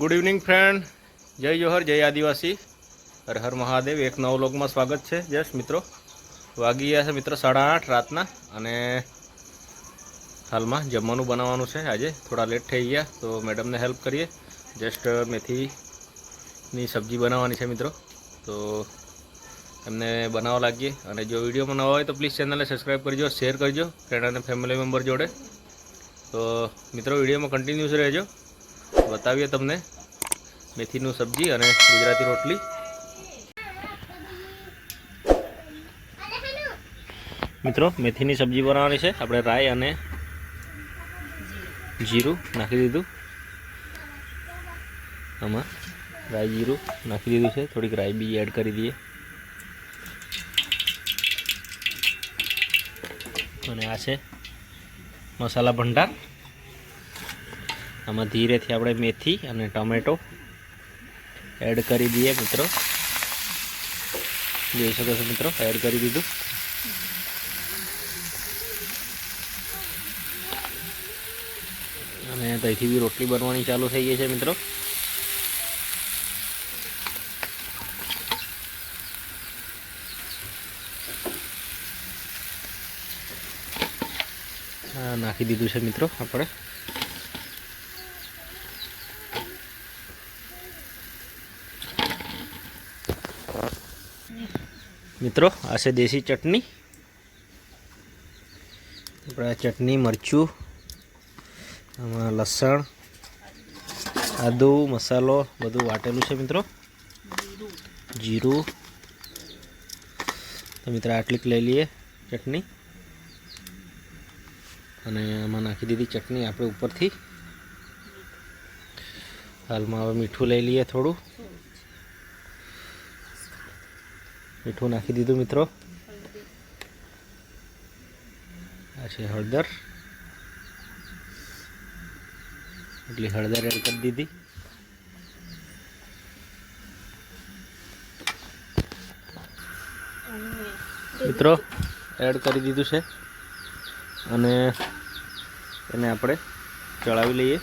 Good evening friend જય જોહર જય આદિવાસી હર હર મહાદેવ એક નવ લોકમાં સ્વાગત છે. જશ મિત્રો. વાગી ગયા છે મિત્રો સાડા આઠ રાતના અને હાલમાં જમવાનું બનાવવાનું છે. આજે થોડા લેટ થઈ ગયા, તો મેડમને હેલ્પ કરીએ. જસ્ટ મેથીની સબ્જી બનાવવાની છે મિત્રો. તો એમને બનાવવા લાગીએ. અને જો વિડીયોમાં નવા હોય તો પ્લીઝ ચેનલને સબસ્ક્રાઈબ કરજો શેર કરજો ફ્રેન્ડ અને ફેમિલી મેમ્બર જોડે. તો મિત્રો વિડીયોમાં કન્ટિન્યુઅસ રહેજો. બતાવીએ તમને. મેથીનું સબ્જી અને ગુજરાતી રોટલી. મિત્રો, મેથીની સબ્જી બનાવવાની છે. આપણે રાઈ અને જીરું નાખી દીધું. આમાં રાઈ જીરું નાખી દીધું છે. થોડીક રાઈ બી એડ કરી દઈએ. અને આ છે મસાલા ભંડાર. આમાં ધીરેથી આપણે મેથી અને ટમેટો એડ કરી દઈએ મિત્રો. જોઈ શકો છો મિત્રો, એડ કરી દીધું. અને ત્યાંથી બી રોટલી બનવાની ચાલુ થઈ ગઈ છે મિત્રો. નાખી દીધું છે મિત્રો આપણે. મિત્રો, આ છે દેશી ચટણી. આપણે ચટણી, મરચું, આમાં લસણ, આદુ, મસાલો બધું વાટેલું છે મિત્રો. જીરું. તો મિત્રો, આટલીક લઈ લઈએ ચટણી. અને આમાં નાખી દીધી ચટણી આપણે ઉપરથી. હાલમાં હવે મીઠું લઈ લઈએ થોડું. મીઠું નાખી દીધું, મિત્રો. આ છે હળદર. એટલી હળદર એડ કરી દીધી. મિત્રો, એડ કરી દીધું છે. અને એને આપણે ચડાવી લઈએ.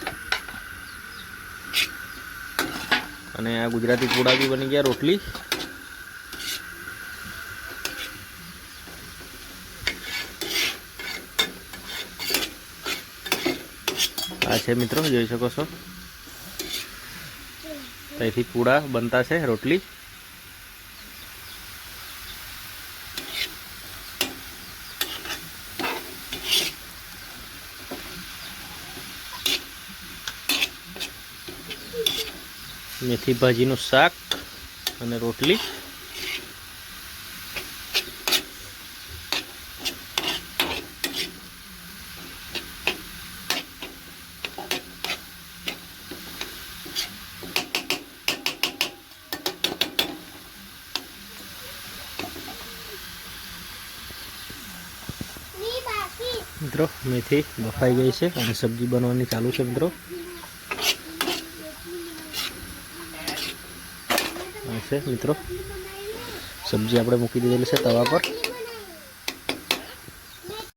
અને આ ગુજરાતી પૂડા બી બની ગયા રોટલી. આ છે મિત્રો, જોઈ શકો છો. ત્યાંથી પૂડા બનતા છે રોટલી. મેથી ભાજીનું શાક અને રોટલી. મિત્રો, મેથી બફાઈ ગઈ છે અને સબ્જી બનવાની ચાલુ છે મિત્રો. છે મિત્રો. સબ્જી આપણે મૂકી દીધેલી છે તવા પર.